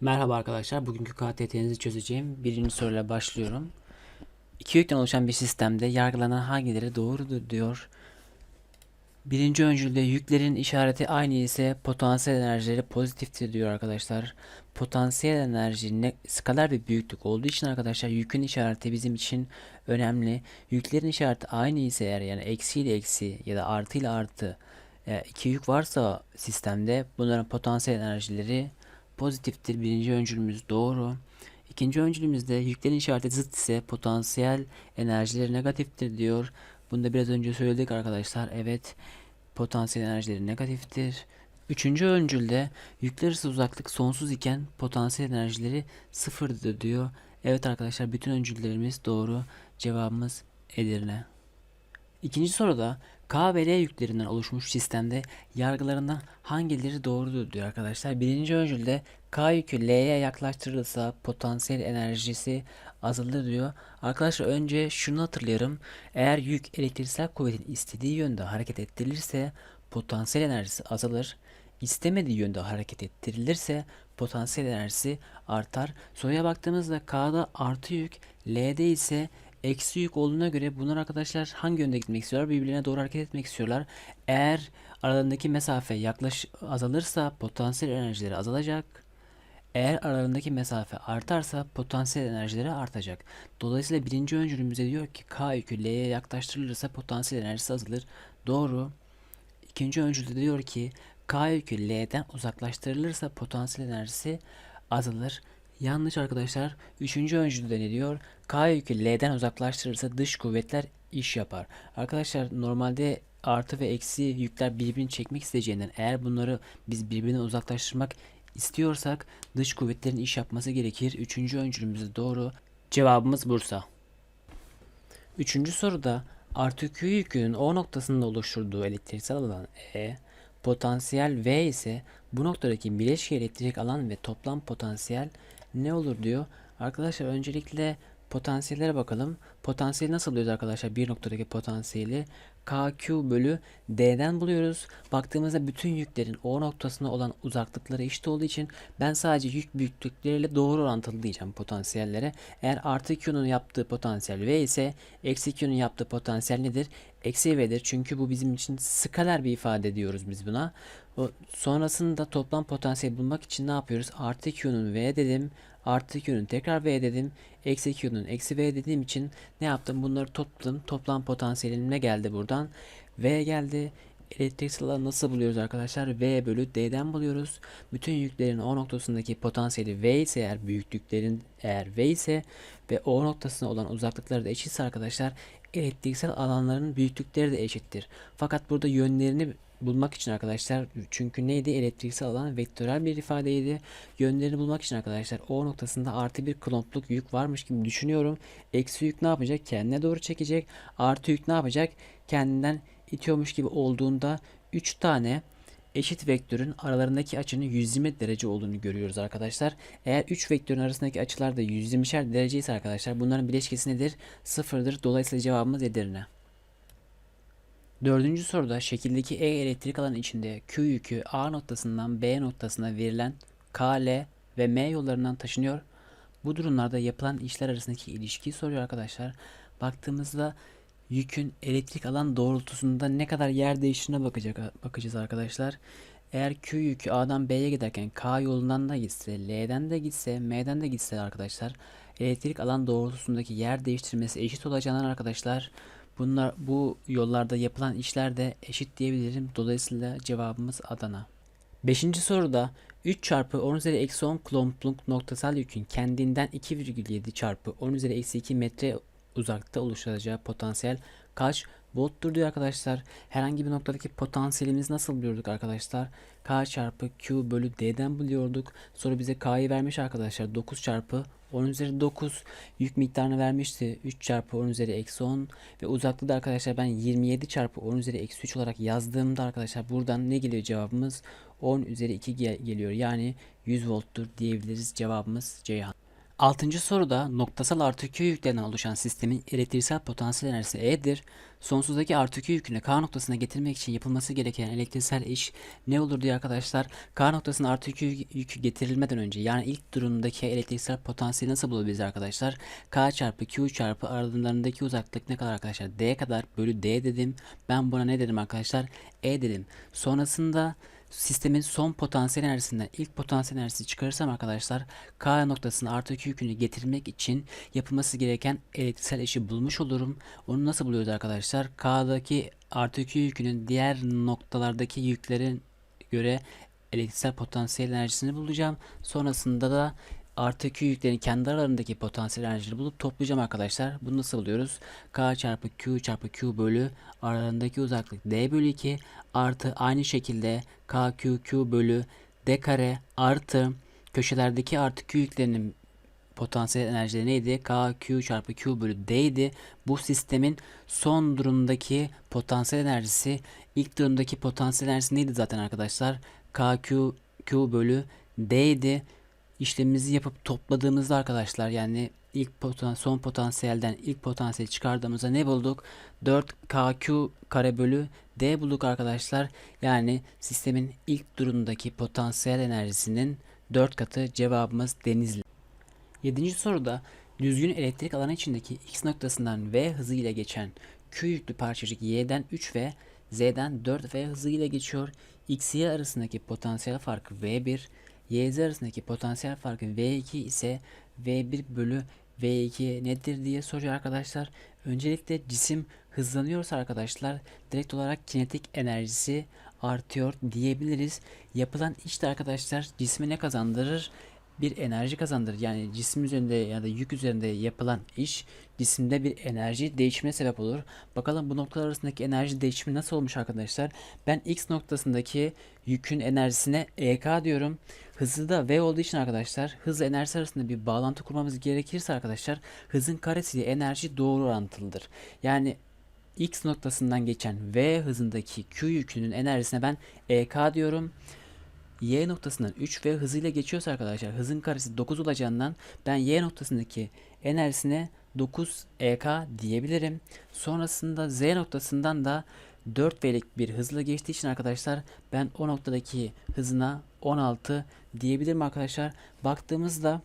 Merhaba arkadaşlar. Bugünkü KTT'nizi çözeceğim. Birinci soruyla başlıyorum. İki yükten oluşan bir sistemde yargılanan hangileri doğrudur diyor. Birinci öncülde yüklerin işareti aynı ise potansiyel enerjileri pozitiftir diyor arkadaşlar. Potansiyel enerji ne skalar bir büyüklük olduğu için arkadaşlar yükün işareti bizim için önemli. Yüklerin işareti aynı ise eğer yani eksi ile eksi ya da artı ile artı e, iki yük varsa sistemde bunların potansiyel enerjileri pozitiftir. Birinci öncülümüz doğru. İkinci öncülümüzde yüklerin işareti zıt ise potansiyel enerjileri negatiftir diyor. Bunu da biraz önce söyledik arkadaşlar. Evet potansiyel enerjileri negatiftir. Üçüncü öncülde yükler arası uzaklık sonsuz iken potansiyel enerjileri sıfırdır diyor. Evet arkadaşlar bütün öncüllerimiz doğru. Cevabımız Edirne. İkinci soruda K ve L yüklerinden oluşmuş sistemde yargılarından hangileri doğrudur diyor arkadaşlar. Birinci öncülde K yükü L'ye yaklaştırılırsa potansiyel enerjisi azalır diyor. Arkadaşlar önce şunu hatırlayalım. Eğer yük elektriksel kuvvetin istediği yönde hareket ettirilirse potansiyel enerjisi azalır. İstemediği yönde hareket ettirilirse potansiyel enerjisi artar. Soruya baktığımızda K'da artı yük, L'de ise eksi yük olduğuna göre bunlar arkadaşlar hangi yönde gitmek istiyorlar? Birbirlerine doğru hareket etmek istiyorlar. Eğer aralarındaki mesafe yaklaş azalırsa potansiyel enerjileri azalacak. Eğer aralarındaki mesafe artarsa potansiyel enerjileri artacak. Dolayısıyla birinci öncülümüze diyor ki K yükü L'ye yaklaştırılırsa potansiyel enerjisi azalır. Doğru. İkinci öncülde diyor ki K yükü L'den uzaklaştırılırsa potansiyel enerjisi azalır. Yanlış arkadaşlar. Üçüncü öncülde ne diyor? K yükü L'den uzaklaştırırsa dış kuvvetler iş yapar. Arkadaşlar normalde artı ve eksi yükler birbirini çekmek isteyeceğinden eğer bunları biz birbirinden uzaklaştırmak istiyorsak dış kuvvetlerin iş yapması gerekir. Üçüncü öncülümüz doğru. Cevabımız Bursa. Üçüncü soruda artı Q yükünün O noktasında oluşturduğu elektriksel alan E, potansiyel V ise bu noktadaki bileşke elektrik alan ve toplam potansiyel ne olur diyor. Arkadaşlar öncelikle potansiyellere bakalım. Potansiyeli nasıl buluyoruz arkadaşlar? Bir noktadaki potansiyeli KQ bölü D'den buluyoruz. Baktığımızda bütün yüklerin O noktasına olan uzaklıkları eşit olduğu için ben sadece yük büyüklükleriyle doğru orantılı diyeceğim potansiyellere. Eğer artı Q'nun yaptığı potansiyel V ise eksi Q'nun yaptığı potansiyel nedir? Eksi V'dir. Çünkü bu bizim için skaler bir ifade diyoruz biz buna. Sonrasında toplam potansiyel bulmak için ne yapıyoruz? Artı Q'nun V dedim. Artı Q'nun tekrar V dedim. Eksi Q'nun eksi V dediğim için ne yaptım? Bunları topladım. Toplam potansiyelim ne geldi buradan? V geldi. Elektriksel alanı nasıl buluyoruz arkadaşlar? V bölü D'den buluyoruz. Bütün yüklerin O noktasındaki potansiyeli V ise eğer büyüklüklerin eğer V ise ve O noktasına olan uzaklıkları da eşitse arkadaşlar elektriksel alanların büyüklükleri de eşittir. Fakat burada yönlerini bulmak için arkadaşlar çünkü neydi elektriksel alan vektörel bir ifadeydi. Yönlerini bulmak için arkadaşlar O noktasında artı bir klompluk yük varmış gibi düşünüyorum. Eksi yük ne yapacak? Kendine doğru çekecek. Artı yük ne yapacak? Kendinden itiyormuş gibi olduğunda 3 tane eşit vektörün aralarındaki açının 120 derece olduğunu görüyoruz arkadaşlar. Eğer 3 vektörün arasındaki açılar da 120'şer derece ise arkadaşlar bunların bileşkesi nedir? Sıfırdır. Dolayısıyla cevabımız Edirne. Dördüncü soruda şekildeki E elektrik alanı içinde Q yükü A noktasından B noktasına verilen K, L ve M yollarından taşınıyor. Bu durumlarda yapılan işler arasındaki ilişkiyi soruyor arkadaşlar. Baktığımızda yükün elektrik alan doğrultusunda ne kadar yer değiştiğine bakacak, bakacağız arkadaşlar. Eğer Q yükü A'dan B'ye giderken K yolundan da gitse, L'den de gitse, M'den de gitse arkadaşlar elektrik alan doğrultusundaki yer değiştirmesi eşit olacağından arkadaşlar bunlar bu yollarda yapılan işler de eşit diyebilirim. Dolayısıyla cevabımız Adana. Beşinci soruda 3 çarpı 10 üzeri eksi 10 kulompluk noktasal yükün kendinden 2,7 çarpı 10 üzeri eksi 2 metre uzakta oluşacağı potansiyel kaç volttur diyor arkadaşlar. Herhangi bir noktadaki potansiyelimiz nasıl buluyorduk arkadaşlar? K çarpı Q bölü D'den buluyorduk. Sonra bize K'yı vermiş arkadaşlar. 9 çarpı 10 üzeri 9 yük miktarını vermişti. 3 çarpı 10 üzeri eksi 10 ve uzaklığı da arkadaşlar ben 27 çarpı 10 üzeri eksi 3 olarak yazdığımda arkadaşlar buradan ne geliyor cevabımız? 10 üzeri 2 gel geliyor. Yani 100 volttur diyebiliriz. Cevabımız Ceyhan. Altıncı soruda noktasal artı Q yüklerinden oluşan sistemin elektriksel potansiyel enerjisi E'dir. Sonsuzdaki artı Q yükünü K noktasına getirmek için yapılması gereken elektriksel iş ne olur diye arkadaşlar K noktasına artı Q yükü getirilmeden önce yani ilk durumdaki elektriksel potansiyeli nasıl bulabiliriz arkadaşlar? K çarpı Q çarpı aralarındaki uzaklık ne kadar arkadaşlar? D kadar bölü D dedim. Ben buna ne dedim arkadaşlar? E dedim. Sonrasında sistemin son potansiyel enerjisinden ilk potansiyel enerjisi çıkarırsam arkadaşlar K noktasına artı Q yükünü getirmek için yapılması gereken elektriksel eşi bulmuş olurum. Onu nasıl buluyoruz arkadaşlar? K'daki artı Q yükünün diğer noktalardaki yüklerin göre elektriksel potansiyel enerjisini bulacağım. Sonrasında da artı Q yüklerin kendi aralarındaki potansiyel enerjileri bulup toplayacağım arkadaşlar. Bunu nasıl buluyoruz? K çarpı Q çarpı Q bölü aralarındaki uzaklık D bölü 2 artı aynı şekilde K Q Q bölü D kare artı köşelerdeki artı Q yüklerinin potansiyel enerjileri neydi? K Q çarpı Q bölü D idi. Bu sistemin son durumdaki potansiyel enerjisi ilk durumdaki potansiyel enerjisi neydi zaten arkadaşlar? K Q Q bölü D idi. İşlemimizi yapıp topladığımızda arkadaşlar yani ilk potan son potansiyelden ilk potansiyeli çıkardığımızda ne bulduk? 4KQ kare bölü D bulduk arkadaşlar. Yani sistemin ilk durumdaki potansiyel enerjisinin 4 katı cevabımız Denizli. 7. soruda düzgün elektrik alanı içindeki X noktasından V hızıyla geçen Q yüklü parçacık Y'den 3 ve Z'den 4 V hızıyla geçiyor. X, Y arasındaki potansiyel farkı V1, Y, Z arasındaki potansiyel farkı V2 ise V1 bölü V2 nedir diye soruyor arkadaşlar. Öncelikle cisim hızlanıyorsa arkadaşlar direkt olarak kinetik enerjisi artıyor diyebiliriz. Yapılan iş de arkadaşlar cisme ne kazandırır? Bir enerji kazandırır. Yani cisim üzerinde ya da yük üzerinde yapılan iş cisimde bir enerji değişimine sebep olur. Bakalım bu noktalar arasındaki enerji değişimi nasıl olmuş arkadaşlar? Ben X noktasındaki yükün enerjisine EK diyorum. Hızı da V olduğu için arkadaşlar hız enerjisi arasında bir bağlantı kurmamız gerekirse arkadaşlar hızın karesiyle enerji doğru orantılıdır. Yani X noktasından geçen V hızındaki Q yükünün enerjisine ben EK diyorum. Y noktasından 3 ve hızıyla geçiyorsa arkadaşlar hızın karesi 9 olacağından ben Y noktasındaki enerjisine 9 EK diyebilirim. Sonrasında Z noktasından da 4 V'lik bir hızla geçtiği için arkadaşlar ben o noktadaki hızına 16 diyebilirim arkadaşlar. Baktığımızda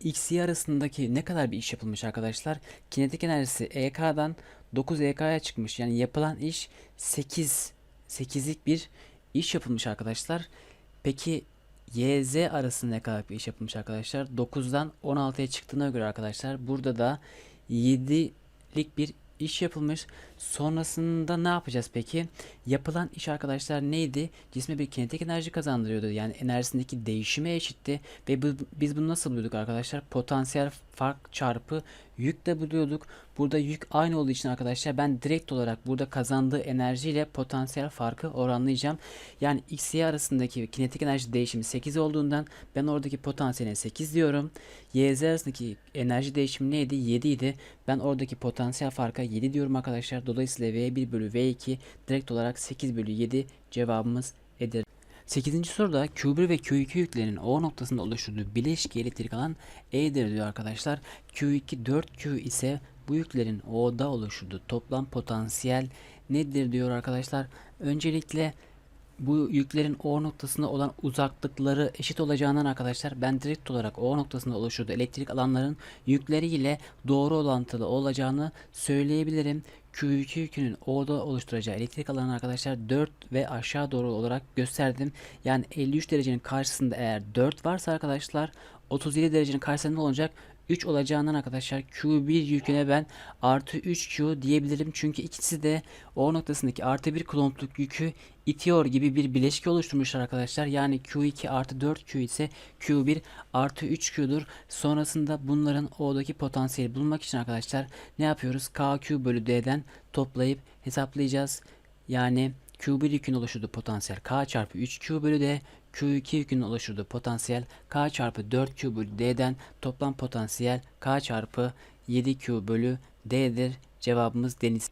X, Y arasındaki ne kadar bir iş yapılmış arkadaşlar? Kinetik enerjisi EK'dan 9 EK'ya çıkmış. Yani yapılan iş 8 8'lik bir iş yapılmış arkadaşlar. Peki YZ arasında ne kadar bir iş yapılmış arkadaşlar? 9'dan 16'ya çıktığına göre arkadaşlar burada da 7'lik bir iş yapılmış. Sonrasında ne yapacağız peki? Yapılan iş arkadaşlar neydi? Cisme bir kinetik enerji kazandırıyordu. Yani enerjisindeki değişime eşitti. Ve bu, biz bunu nasıl buluyorduk arkadaşlar? Potansiyel fark çarpı yük de buluyorduk. Burada yük aynı olduğu için arkadaşlar ben direkt olarak burada kazandığı enerjiyle potansiyel farkı oranlayacağım. Yani x y arasındaki kinetik enerji değişimi 8 olduğundan ben oradaki potansiyeline 8 diyorum. y z arasındaki enerji değişimi neydi? 7 idi. Ben oradaki potansiyel farka 7 diyorum arkadaşlar. Dolayısıyla V1 bölü V2 direkt olarak 8 bölü 7 cevabımız edir. 8. soruda Q1 ve Q2 yüklerinin O noktasında oluşturduğu bileşki elektrik alan E'dir diyor arkadaşlar. Q2 4Q ise bu yüklerin O'da oluşturduğu toplam potansiyel nedir diyor arkadaşlar. Öncelikle bu yüklerin O noktasında olan uzaklıkları eşit olacağından arkadaşlar ben direkt olarak O noktasında oluşturduğu elektrik alanların yükleriyle doğru orantılı olacağını söyleyebilirim. Q2 yükünün O'da oluşturacağı elektrik alanı arkadaşlar 4 ve aşağı doğru olarak gösterdim. Yani 53 derecenin karşısında eğer 4 varsa arkadaşlar 37 derecenin karşısında olacak 3 olacağından arkadaşlar Q1 yüküne ben artı 3Q diyebilirim. Çünkü ikisi de O noktasındaki artı 1 kulompluk yükü itiyor gibi bir bileşki oluşturmuşlar arkadaşlar. Yani Q2 artı 4Q ise Q1 artı 3Q'dur. Sonrasında bunların O'daki potansiyeli bulmak için arkadaşlar ne yapıyoruz? KQ bölü D'den toplayıp hesaplayacağız. Yani Q1 yükün oluşturduğu potansiyel K çarpı 3Q bölü D Q2 yükünün oluşturduğu potansiyel K çarpı 4Q bölü D'den toplam potansiyel K çarpı 7Q bölü D'dir. Cevabımız deniz.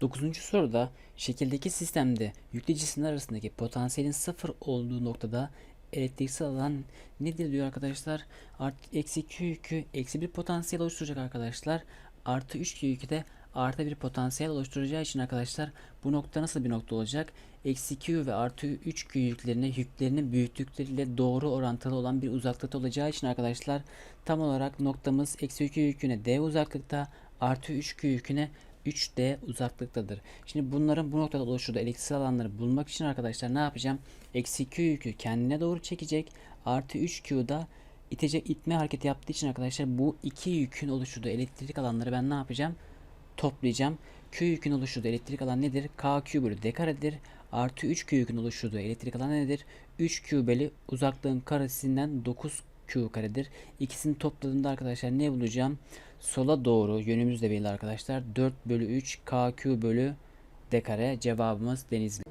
9. soruda şekildeki sistemde yüklü cisimler arasındaki potansiyelin sıfır olduğu noktada elektriksel alan nedir diyor arkadaşlar. Artı eksi Q yükü eksi bir potansiyel oluşturacak arkadaşlar. Artı 3 Q yükü de artı bir potansiyel oluşturacağı için arkadaşlar bu nokta nasıl bir nokta olacak? Eksi Q ve artı 3 Q yüklerine yüklerinin büyüklükleriyle doğru orantılı olan bir uzaklıkta olacağı için arkadaşlar tam olarak noktamız eksi Q yüküne D uzaklıkta artı 3 Q yüküne 3D uzaklıktadır. Şimdi bunların bu noktada oluşturduğu elektriksel alanları bulmak için arkadaşlar ne yapacağım? Eksi Q yükü kendine doğru çekecek. Artı 3Q da itecek itme hareketi yaptığı için arkadaşlar bu iki yükün oluşturduğu elektrik alanları ben ne yapacağım? Toplayacağım. Q yükün oluşturduğu elektrik alan nedir? KQ bölü D karedir. Artı 3Q yükün oluşturduğu elektrik alan nedir? 3Q bölü uzaklığın karesinden 9Q karedir. İkisini topladığımda arkadaşlar ne bulacağım? Sola doğru yönümüz de belli arkadaşlar. 4 bölü 3 KQ bölü D kare cevabımız Denizli.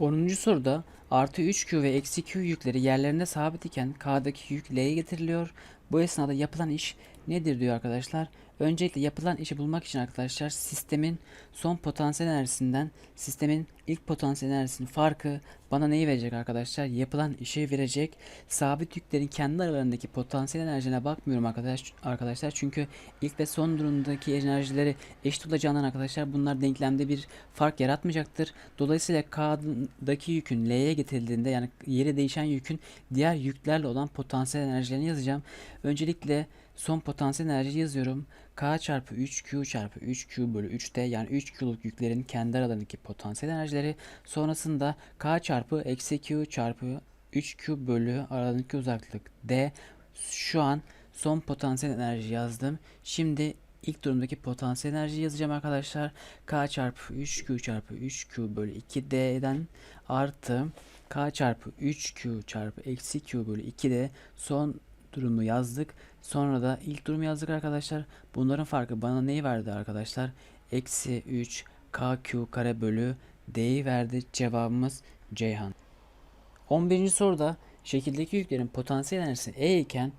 10. soruda artı 3Q ve eksi Q yükleri yerlerinde sabit iken K'daki yük L'ye getiriliyor. Bu esnada yapılan iş nedir diyor arkadaşlar. Öncelikle yapılan işi bulmak için arkadaşlar sistemin son potansiyel enerjisinden sistemin ilk potansiyel enerjisinin farkı bana neyi verecek arkadaşlar? Yapılan işi verecek. Sabit yüklerin kendi aralarındaki potansiyel enerjine bakmıyorum arkadaş, arkadaşlar. Çünkü ilk ve son durumdaki enerjileri eşit olacağından arkadaşlar bunlar denklemde bir fark yaratmayacaktır. Dolayısıyla K'daki yükün L'ye getirildiğinde yani yeri değişen yükün diğer yüklerle olan potansiyel enerjilerini yazacağım. Öncelikle son potansiyel enerji yazıyorum. K çarpı 3Q çarpı 3Q bölü 3D yani 3Q'luk yüklerin kendi aralarındaki potansiyel enerjileri. Sonrasında K çarpı eksi Q çarpı 3Q bölü aralarındaki uzaklık D. Şu an son potansiyel enerji yazdım. Şimdi ilk durumdaki potansiyel enerji yazacağım arkadaşlar. K çarpı 3Q çarpı 3Q bölü 2D'den artı K çarpı 3Q çarpı eksi Q bölü 2D son durumu yazdık. Sonra da ilk durumu yazdık arkadaşlar. Bunların farkı bana neyi verdi arkadaşlar? Eksi 3 KQ kare bölü D'yi verdi. Cevabımız Ceyhan. 11. soruda şekildeki yüklerin potansiyel enerjisi E iken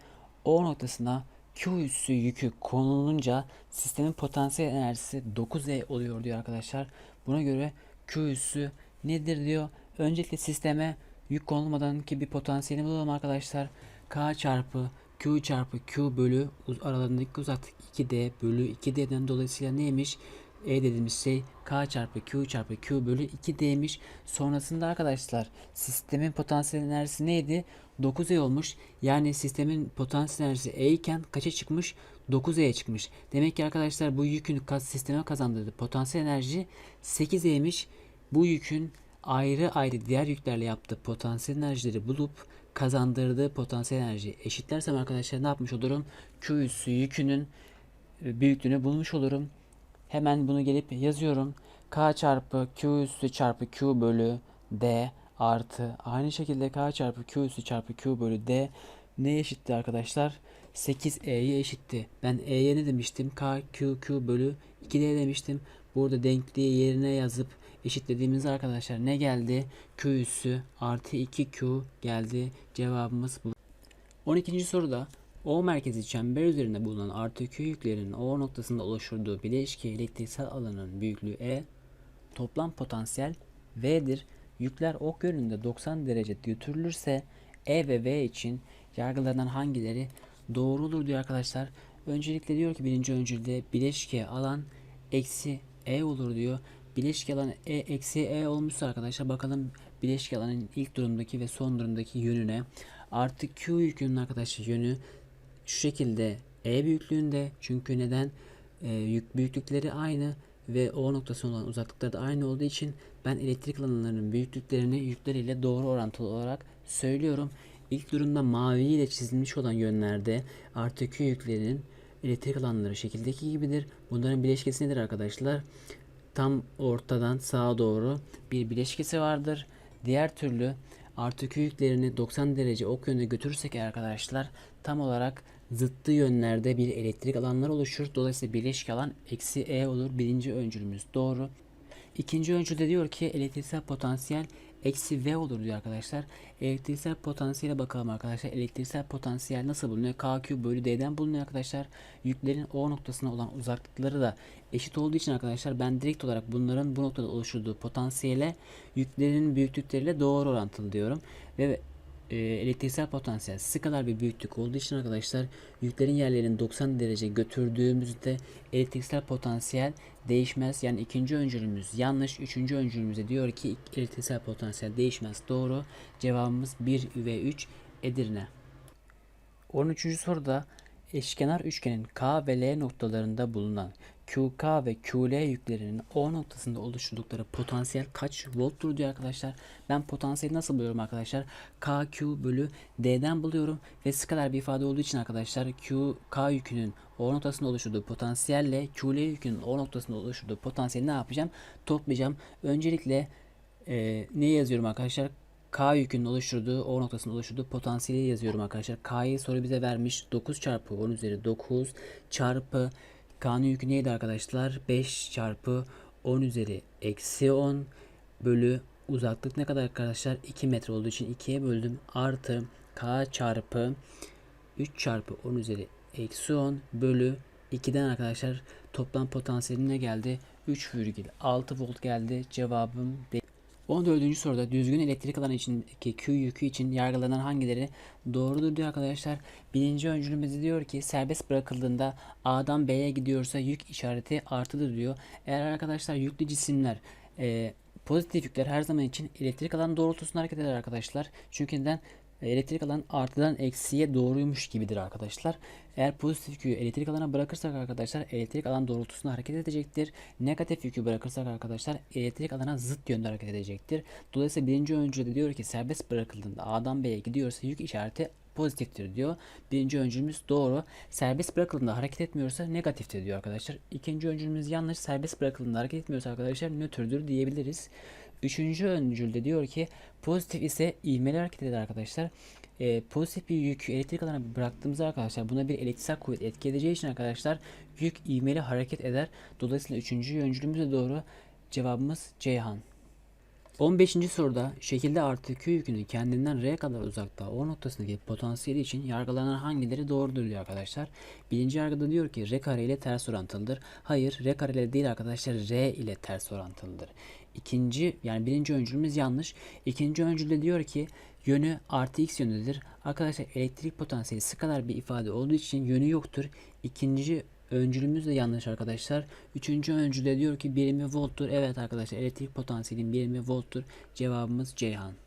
O noktasına Q üssü yükü konulunca sistemin potansiyel enerjisi 9E oluyor diyor arkadaşlar. Buna göre Q üssü nedir diyor. Öncelikle sisteme yük konulmadan ki bir potansiyelini bulalım arkadaşlar. K çarpı Q çarpı Q bölü aralarındaki uzaklık 2D bölü 2D'den dolayısıyla neymiş? E dediğimiz şey K çarpı Q çarpı Q bölü 2D'miş. Sonrasında arkadaşlar sistemin potansiyel enerjisi neydi? 9E olmuş. Yani sistemin potansiyel enerjisi E iken kaça çıkmış? 9E'ye çıkmış. Demek ki arkadaşlar bu yükün sisteme kazandırdığı potansiyel enerji 8E'ymiş. Bu yükün ayrı ayrı diğer yüklerle yaptığı potansiyel enerjileri bulup kazandırdığı potansiyel enerji eşitlersem arkadaşlar ne yapmış olurum? Q üssü yükünün e, büyüklüğünü bulmuş olurum. Hemen bunu gelip yazıyorum. K çarpı Q üssü çarpı Q bölü D artı aynı şekilde K çarpı Q üssü çarpı Q bölü D ne eşitti arkadaşlar? 8E'ye eşitti. Ben E'ye ne demiştim? K Q Q bölü 2D demiştim. Burada denkliği yerine yazıp eşitlediğimizde arkadaşlar ne geldi? Q üssü artı 2Q geldi. Cevabımız bu. 12. soruda O merkezi çember üzerinde bulunan artı Q yüklerinin O noktasında oluşturduğu bileşki elektriksel alanın büyüklüğü E, toplam potansiyel V'dir. Yükler ok yönünde 90 derece götürülürse E ve V için yargılanan hangileri doğrudur diyor arkadaşlar. Öncelikle diyor ki birinci öncülde bileşke alan eksi E olur diyor. Bileşik alan E eksi E olmuşsa arkadaşlar bakalım bileşik alanın ilk durumdaki ve son durumdaki yönüne. Artık Q yükünün arkadaşlar yönü şu şekilde E büyüklüğünde. Çünkü neden? E, yük büyüklükleri aynı ve O noktası olan uzaklıkları da aynı olduğu için ben elektrik alanlarının büyüklüklerini yükleriyle doğru orantılı olarak söylüyorum. İlk durumda mavi ile çizilmiş olan yönlerde artı Q yüklerinin elektrik alanları şekildeki gibidir. Bunların bileşkesi nedir arkadaşlar? tam ortadan sağa doğru bir bileşkesi vardır. Diğer türlü artı Q yüklerini 90 derece ok yönüne götürürsek arkadaşlar tam olarak zıttı yönlerde bir elektrik alanlar oluşur. Dolayısıyla bileşik alan eksi E olur. Birinci öncülümüz doğru. İkinci öncülde diyor ki elektriksel potansiyel eksi V olur diyor arkadaşlar. Elektriksel potansiyele bakalım arkadaşlar. Elektriksel potansiyel nasıl bulunuyor? KQ bölü D'den bulunuyor arkadaşlar. Yüklerin O noktasına olan uzaklıkları da eşit olduğu için arkadaşlar ben direkt olarak bunların bu noktada oluşturduğu potansiyele yüklerin büyüklükleriyle doğru orantılı diyorum. Ve e, elektriksel potansiyel skalar bir büyüklük olduğu için arkadaşlar yüklerin yerlerini 90 derece götürdüğümüzde elektriksel potansiyel değişmez. Yani ikinci öncülümüz yanlış. Üçüncü öncülümüzde diyor ki elektriksel potansiyel değişmez. Doğru. Cevabımız 1 ve 3 Edirne. 13. soruda eşkenar üçgenin K ve L noktalarında bulunan QK ve QL yüklerinin O noktasında oluşturdukları potansiyel kaç volttur diyor arkadaşlar. Ben potansiyeli nasıl buluyorum arkadaşlar? KQ bölü D'den buluyorum ve skalar bir ifade olduğu için arkadaşlar Q, K yükünün O noktasında oluşturduğu potansiyelle QL yükünün O noktasında oluşturduğu potansiyeli ne yapacağım? Toplayacağım. Öncelikle e, ne yazıyorum arkadaşlar? K yükünün oluşturduğu, O noktasının oluşturduğu potansiyeli yazıyorum arkadaşlar. K'yı soru bize vermiş. 9 çarpı 10 üzeri 9 çarpı K'nın yükü neydi arkadaşlar? 5 çarpı 10 üzeri eksi 10 bölü uzaklık ne kadar arkadaşlar? 2 metre olduğu için 2'ye böldüm. Artı K çarpı 3 çarpı 10 üzeri eksi 10 bölü 2'den arkadaşlar toplam potansiyeli ne geldi? 3,6 volt geldi. Cevabım D. 14. soruda düzgün elektrik alanı içindeki Q yükü için yargılanan hangileri doğrudur diyor arkadaşlar. Birinci öncülümüz diyor ki serbest bırakıldığında A'dan B'ye gidiyorsa yük işareti artıdır diyor. Eğer arkadaşlar yüklü cisimler e, pozitif yükler her zaman için elektrik alan doğrultusunda hareket eder arkadaşlar. Çünkü neden? Elektrik alan artıdan eksiye doğruymuş gibidir arkadaşlar. Eğer pozitif yükü elektrik alana bırakırsak arkadaşlar elektrik alan doğrultusunda hareket edecektir. Negatif yükü bırakırsak arkadaşlar elektrik alana zıt yönde hareket edecektir. Dolayısıyla birinci öncülde diyor ki serbest bırakıldığında A'dan B'ye gidiyorsa yük işareti pozitiftir diyor. Birinci öncülümüz doğru. Serbest bırakıldığında hareket etmiyorsa negatiftir diyor arkadaşlar. İkinci öncülümüz yanlış. Serbest bırakıldığında hareket etmiyorsa arkadaşlar nötrdür diyebiliriz. Üçüncü öncülde diyor ki pozitif ise ivmeli hareket eder arkadaşlar. E, pozitif bir yük elektrik alana bıraktığımızda arkadaşlar buna bir elektriksel kuvvet etki edeceği için arkadaşlar yük ivmeli hareket eder. Dolayısıyla üçüncü öncülümüz doğru. Cevabımız Ceyhan. 15. soruda şekilde artı Q yükünün kendinden R kadar uzakta O noktasındaki potansiyeli için yargılanan hangileri doğrudur diyor arkadaşlar. Birinci yargıda diyor ki R kare ile ters orantılıdır. Hayır R kare ile değil arkadaşlar R ile ters orantılıdır. İkinci yani birinci öncülümüz yanlış. İkinci öncülde diyor ki yönü artı x yönündedir. Arkadaşlar elektrik potansiyeli skalar bir ifade olduğu için yönü yoktur. İkinci öncülümüz de yanlış arkadaşlar. Üçüncü öncülde diyor ki birimi volttur. Evet arkadaşlar elektrik potansiyelin birimi volttur. Cevabımız Ceyhan.